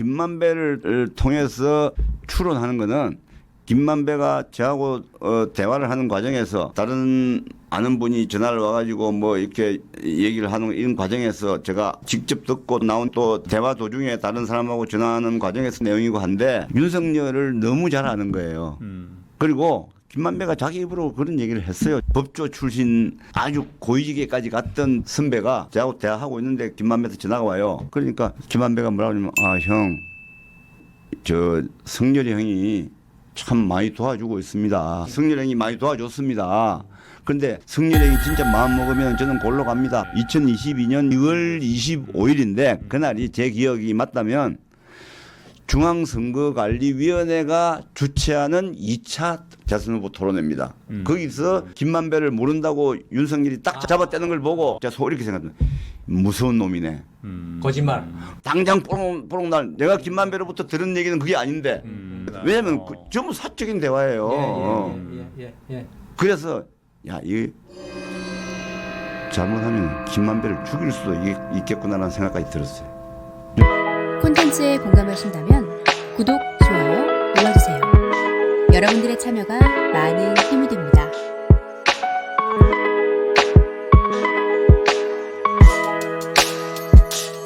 김만배를 통해서 추론하는 거는 김만배가 저하고 어, 대화를 하는 과정에서 다른 아는 분이 전화를 와가지고 뭐 이렇게 얘기를 하는 이런 과정에서 제가 직접 듣고 나온 또 대화 도중에 다른 사람하고 전화하는 과정에서 내용이고 한데 윤석열을 너무 잘 아는 거예요. 음. 그리고 김만배가 자기 입으로 그런 얘기를 했어요. 법조 출신 아주 고위직에까지 갔던 선배가 저하고 대화하고 있는데 김만배한테 전화가 와요. 그러니까 김만배가 뭐라고 하냐면 아 형, 저 성렬이 형이 참 많이 도와주고 있습니다. 성렬이 형이 많이 도와줬습니다. 근데 성렬이 형이 진짜 마음 먹으면 저는 골로 갑니다. 2022년 6월 25일인데 그날이 제 기억이 맞다면 중앙선거관리위원회가 주최하는 2차 대선 후보 토론회입니다. 음. 거기서 김만배를 모른다고 윤석열이 딱 잡아떼는 걸 보고 제가 소 이렇게 생각합니다. 무서운 놈이네. 음. 거짓말. 당장 뽀롱 뽀롱 날 내가 김만배로부터 들은 얘기는 그게 아닌데 음. 왜냐면 어. 그 전부 사적인 대화예요. 어. 예, 예, 예, 예, 예. 그래서 야이 잘못하면 김만배를 죽일 수도 있- 있겠구나라는 생각까지 들었어요. 콘텐츠에 공감하신다면 구독, 좋아요 눌러주세요. 여러분들의 참여가 많은